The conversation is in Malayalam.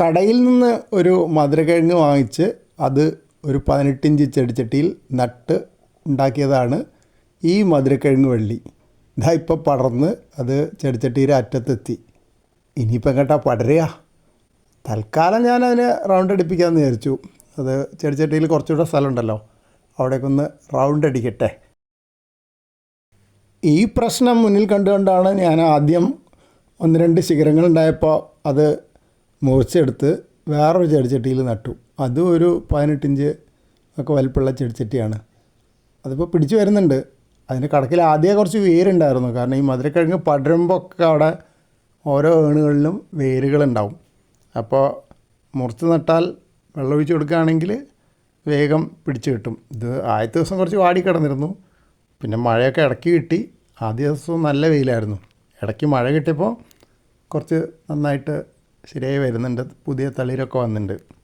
കടയിൽ നിന്ന് ഒരു മധുരക്കിഴങ്ങ് വാങ്ങിച്ച് അത് ഒരു പതിനെട്ടിഞ്ച് ചെടിച്ചട്ടിയിൽ നട്ട് ഉണ്ടാക്കിയതാണ് ഈ മധുരക്കിഴങ്ങ് വള്ളി. ഇതാ ഇപ്പോൾ പടർന്ന് അത് ചെടിച്ചട്ടിയുടെ അറ്റത്തെത്തി. ഇനിയിപ്പോൾ എങ്ങോട്ടാ പടരുക. തൽക്കാലം ഞാൻ അതിനെ റൗണ്ട് അടിപ്പിക്കാമെന്ന് വിചാരിച്ചു. അത് ചെടിച്ചട്ടിയിൽ കുറച്ചുകൂടെ സ്ഥലമുണ്ടല്ലോ. അവിടേക്കൊന്ന് റൗണ്ട് അടിക്കട്ടെ. ഈ പ്രശ്നം മുന്നിൽ കണ്ടുകൊണ്ടാണ് ഞാൻ ആദ്യം ഒന്ന് രണ്ട് ശിഖരങ്ങളുണ്ടായപ്പോൾ അത് മുറിച്ചെടുത്ത് വേറൊരു ചെടിച്ചട്ടിയിൽ നട്ടു. അതും ഒരു പതിനെട്ടിഞ്ച് ഒക്കെ വലിപ്പമുള്ള ചെടിച്ചട്ടിയാണ്. അതിപ്പോൾ പിടിച്ചു വരുന്നുണ്ട്. അതിന്റെ കടക്കിൽ ആദ്യമേ കുറച്ച് വേരുണ്ടായിരുന്നു. കാരണം ഈ മധുരക്കിഴങ്ങ് പടരുമ്പോൾ ഒക്കെ അവിടെ ഓരോ ഏണുകളിലും വേരുകളുണ്ടാവും. അപ്പോൾ മുറിച്ച് നട്ടാൽ വെള്ളമൊഴിച്ച് കൊടുക്കുകയാണെങ്കിൽ വേഗം പിടിച്ച് കിട്ടും. ഇത് ആദ്യത്തെ ദിവസം കുറച്ച് വാടി കിടന്നിരുന്നു. പിന്നെ മഴയൊക്കെ ഇടയ്ക്ക് കിട്ടി. ആദ്യ ദിവസം നല്ല വെയിലായിരുന്നു. ഇടയ്ക്ക് മഴ കിട്ടിയപ്പോൾ കുറച്ച് നന്നായിട്ട് ശരിയായി വരുന്നുണ്ട്. പുതിയ തളിരൊക്കെ വന്നിട്ടുണ്ട്